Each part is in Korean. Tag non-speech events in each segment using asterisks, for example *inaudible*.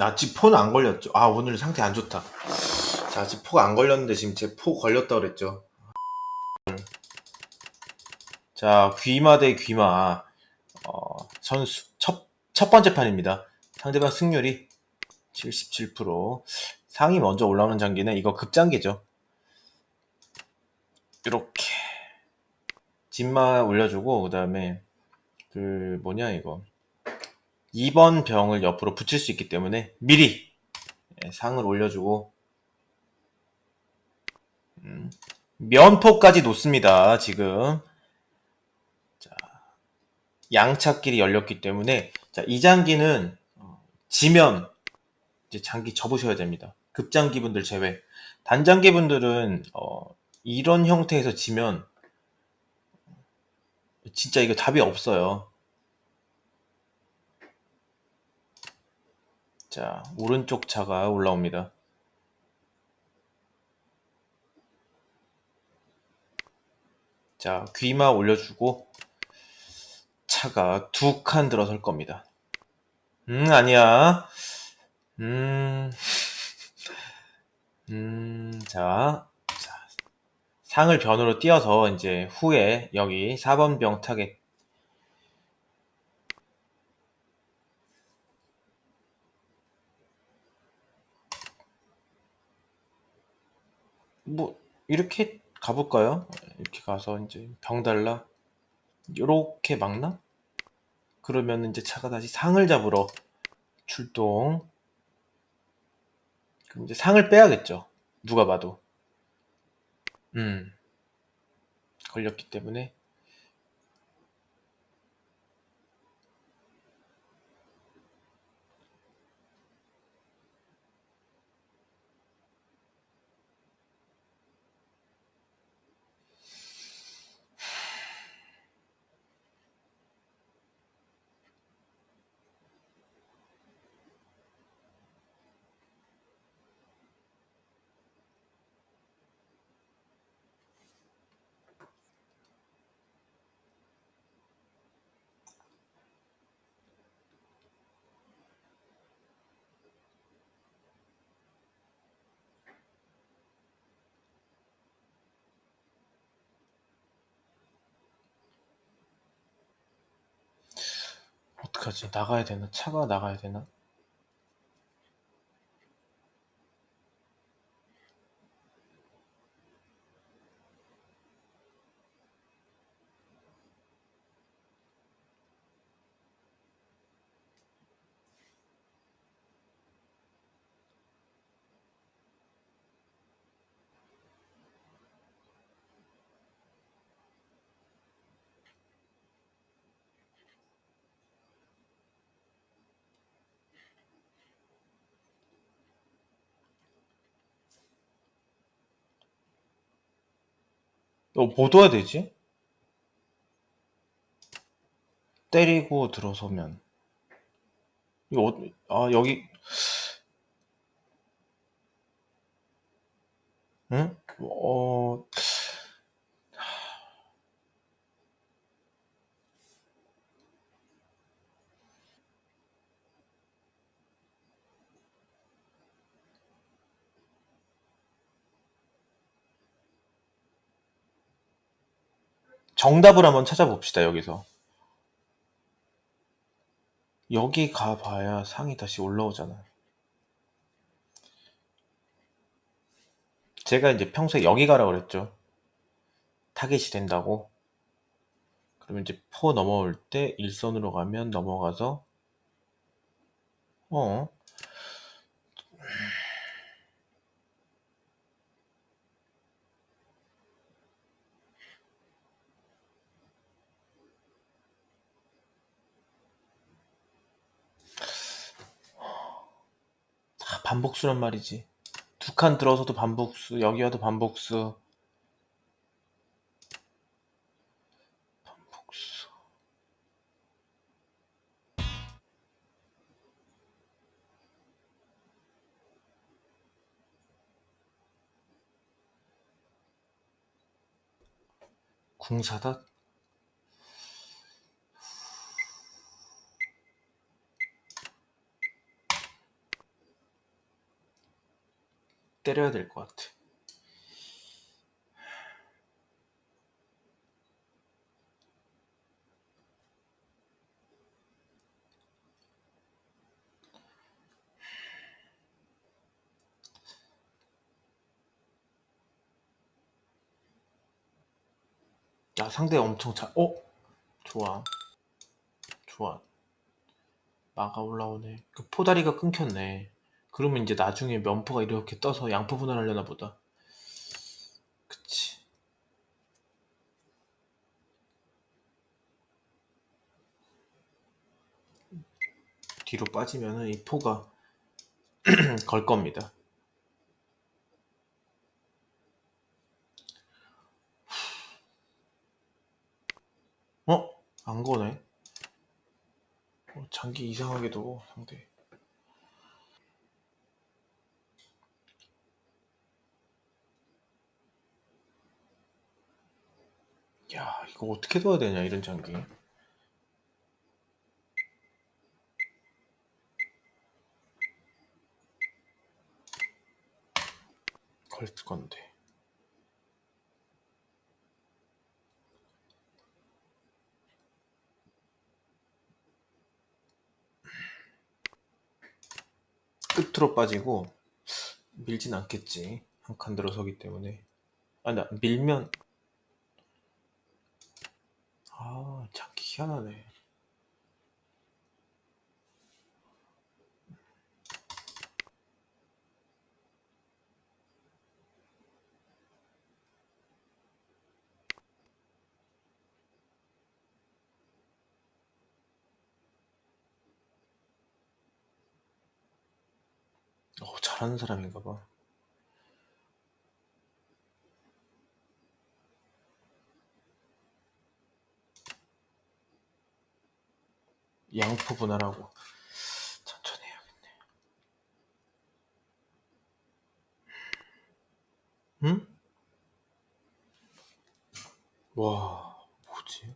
나 아직 포는 안 걸렸죠. 아, 오늘 상태 안 좋다. 자, 아직 포가 안 걸렸는데 지금 제 포 걸렸다 그랬죠. 자, 귀마 대 귀마. 어, 선수. 첫, 첫 번째 판입니다. 상대방 승률이 77%. 상이 먼저 올라오는 장기는 이거 급장기죠. 이렇게. 진마 올려주고, 그 다음에, 그, 뭐냐, 이거. 2번 병을 옆으로 붙일 수 있기 때문에 미리 예, 상을 올려주고 음, 면포까지 놓습니다. 지금 자, 양차길이 열렸기 때문에 자, 이 장기는 어, 지면 이제 장기 접으셔야 됩니다. 급장기 분들 제외. 단장기 분들은 어, 이런 형태에서 지면 진짜 이거 답이 없어요. 자, 오른쪽 차가 올라옵니다. 자, 귀마 올려주고 차가 두 칸 들어설 겁니다. 음, 아니야. 음, *laughs* 음, 자, 자, 상을 변으로 띄어서 이제 후에 여기 4번 병 타겟 뭐 이렇게 가볼까요? 이렇게 가서 이제 병 달라? 요렇게 막나? 그러면 이제 차가 다시 상을 잡으러 출동. 그럼 이제 상을 빼야겠죠 누가 봐도. 음. 걸렸기 때문에 어떡하지? 나가야 되나? 차가 나가야 되나? 뭐 둬야 되지? 때리고 들어서면 이거 어, 아 여기 응? 어 정답을 한번 찾아봅시다 여기서. 여기 가봐야 상이 다시 올라오잖아요 제가 이제 평소에 여기 가라 그랬죠. 타겟이 된다고. 그러면 이제 포 넘어올 때 일선으로 가면 넘어가서 어 다 반복수란 말이지. 두 칸 들어서도 반복수 여기 와도 반복수. 반복수. 궁사다 때려야 될 것 같아. 야, 상대 엄청 잘, 어? 좋아. 좋아. 마가 올라오네. 그 포다리가 끊겼네. 그러면 이제 나중에 면포가 이렇게 떠서 양포 분할하려나 보다. 그치. 뒤로 빠지면은 이 포가 *clears throat* 걸 겁니다. 어? 안 거네. 어, 장기 이상하게도 상대. 야, 이거 어떻게 둬야 되냐, 이런 장기. 걸 건데. 끝으로 빠지고 밀진 않겠지. 한 칸 들어서기 때문에. 아, 나 밀면 아, 장기 희한하네. 어, 잘하는 사람인가 봐. 양포 분할하고 천천히 해야겠네. 응? 와, 뭐지?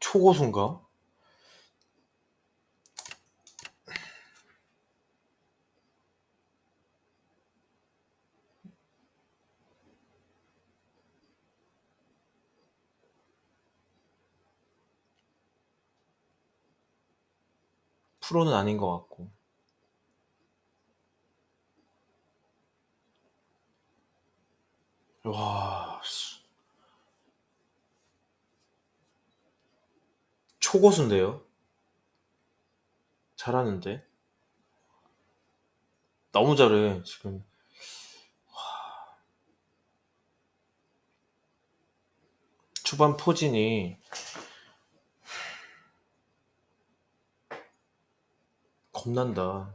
초고수인가? 프로는 아닌 것 같고. 와, 씨. 초고수인데요? 잘하는데? 너무 잘해, 지금. 초반 포진이 겁난다.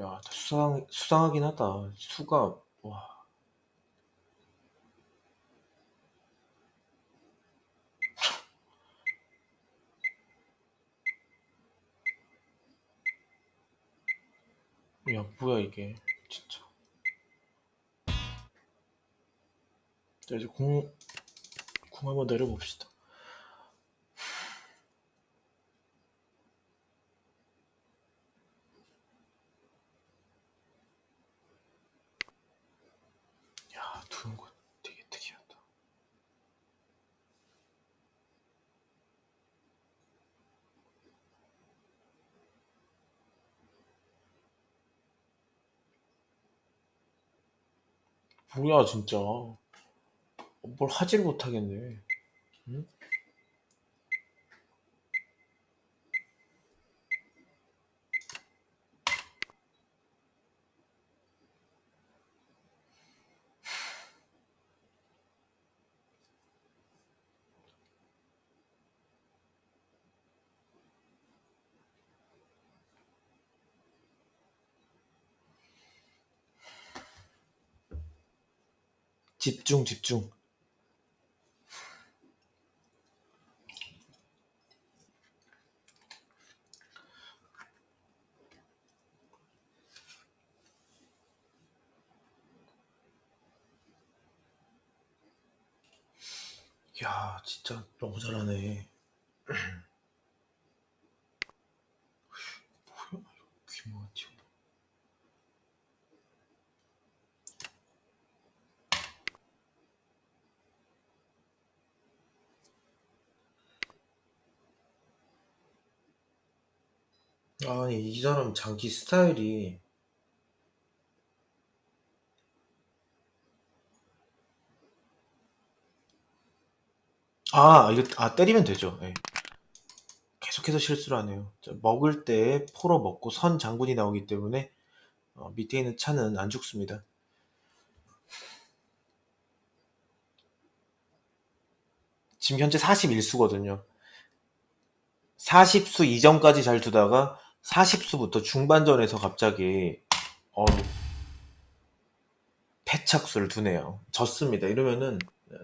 야, 수상, 수상하긴 하다. 수가, 와. 야, 뭐야, 이게. 진짜. 자, 이제 공, 공 한번 내려봅시다. 야, 두는 거 되게 특이하다. 뭐야, 진짜. 뭘 하질 못하겠네. 응? 집중, 집중. 야, 진짜 너무 잘하네. 뭐야, 귀모가 튀어. 아니, 이 사람 장기 스타일이. 아, 이거, 아, 때리면 되죠. 예. 계속해서 실수를 하네요. 자, 먹을 때 포로 먹고 선 장군이 나오기 때문에 어, 밑에 있는 차는 안 죽습니다. 지금 현재 41수거든요. 40수 이전까지 잘 두다가 40수부터 중반전에서 갑자기 어 패착수를 두네요. 졌습니다. 이러면은 어,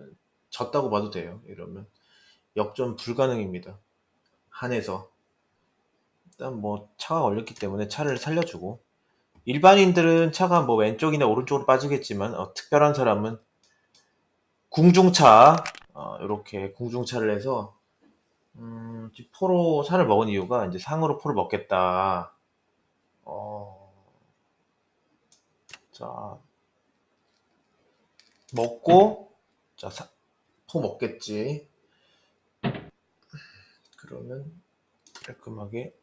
졌다고 봐도 돼요. 이러면 역전 불가능입니다. 한에서 일단 뭐 차가 걸렸기 때문에 차를 살려주고 일반인들은 차가 뭐 왼쪽이나 오른쪽으로 빠지겠지만 어, 특별한 사람은 궁중차 어, 이렇게 궁중차를 해서 음, 포로 살을 먹은 이유가 이제 상으로 포를 먹겠다. 어, 자 먹고 자 사- 포 먹겠지. 그러면 깔끔하게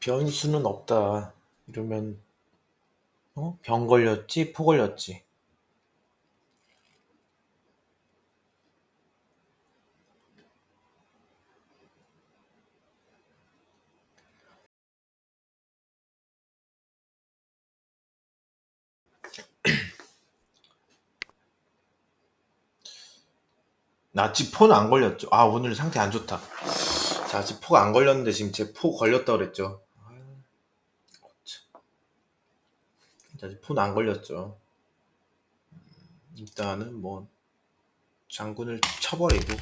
변수는 없다. 이러면 어? 병 걸렸지? 포 걸렸지? *clears throat* 나 아직 포는 안 걸렸죠. 아, 오늘 상태 안 좋다. 자, 아직 포가 안 걸렸는데 지금 제 포 걸렸다 그랬죠. 아유, 참. 자, 아직 포는 안 걸렸죠. 음, 일단은 뭐 장군을 쳐버리고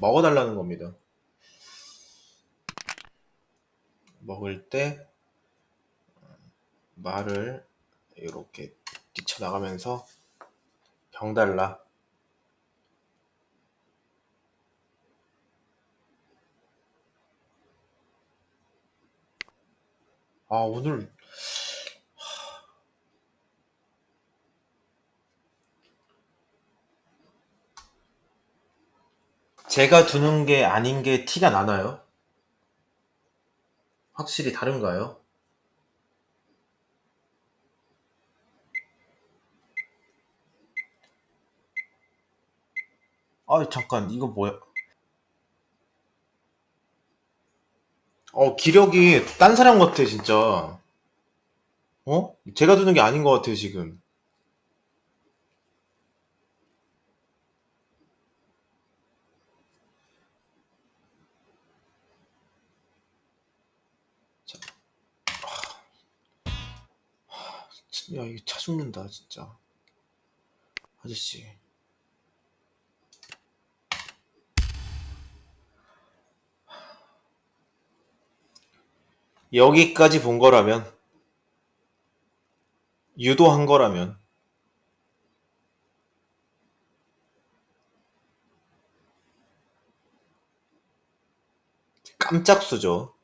먹어달라는 겁니다. 먹을 때 말을 이렇게 뛰쳐나가면서 병 달라. 아, 오늘 제가 두는 게 아닌 게 티가 나나요? 확실히 다른가요? 아, 잠깐, 이거 뭐야? 어, 기력이 딴 사람 같아, 진짜. 어? 제가 두는 게 아닌 것 같아요, 지금. 야, 이거 차 죽는다, 진짜. 아저씨. 여기까지 본 거라면, 유도한 거라면, 깜짝수죠.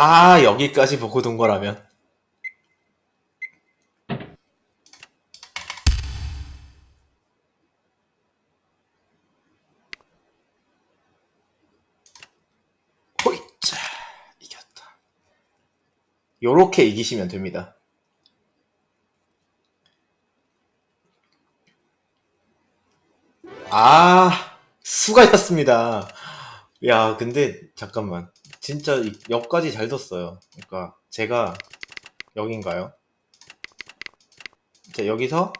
다 여기까지 보고 둔 거라면. 호이자 이겼다. 요렇게 이기시면 됩니다. 아, 수고하셨습니다. 야, 근데 잠깐만. 진짜 이- 여기까지 잘 뒀어요. 그러니까 제가 여긴가요? 자, 여기서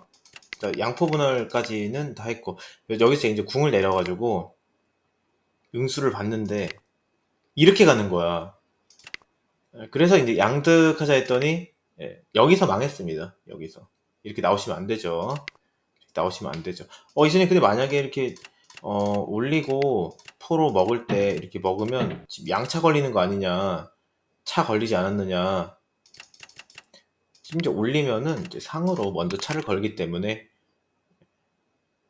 자, 양포 분할까지는 다 했고 여기서 이제 궁을 내려가지고 응수를 봤는데 이렇게 가는 거야. 예, 그래서 이제 양득하자 했더니 예, 여기서 망했습니다. 여기서 이렇게 나오시면 안 되죠. 나오시면 안 되죠. 어, 이선님 근데 만약에 이렇게 어, 올리고 포로 먹을 때 이렇게 먹으면 지금 양차 걸리는 거 아니냐, 차 걸리지 않았느냐. 심지어 올리면은 이제 상으로 먼저 차를 걸기 때문에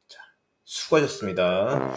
자, 수고하셨습니다.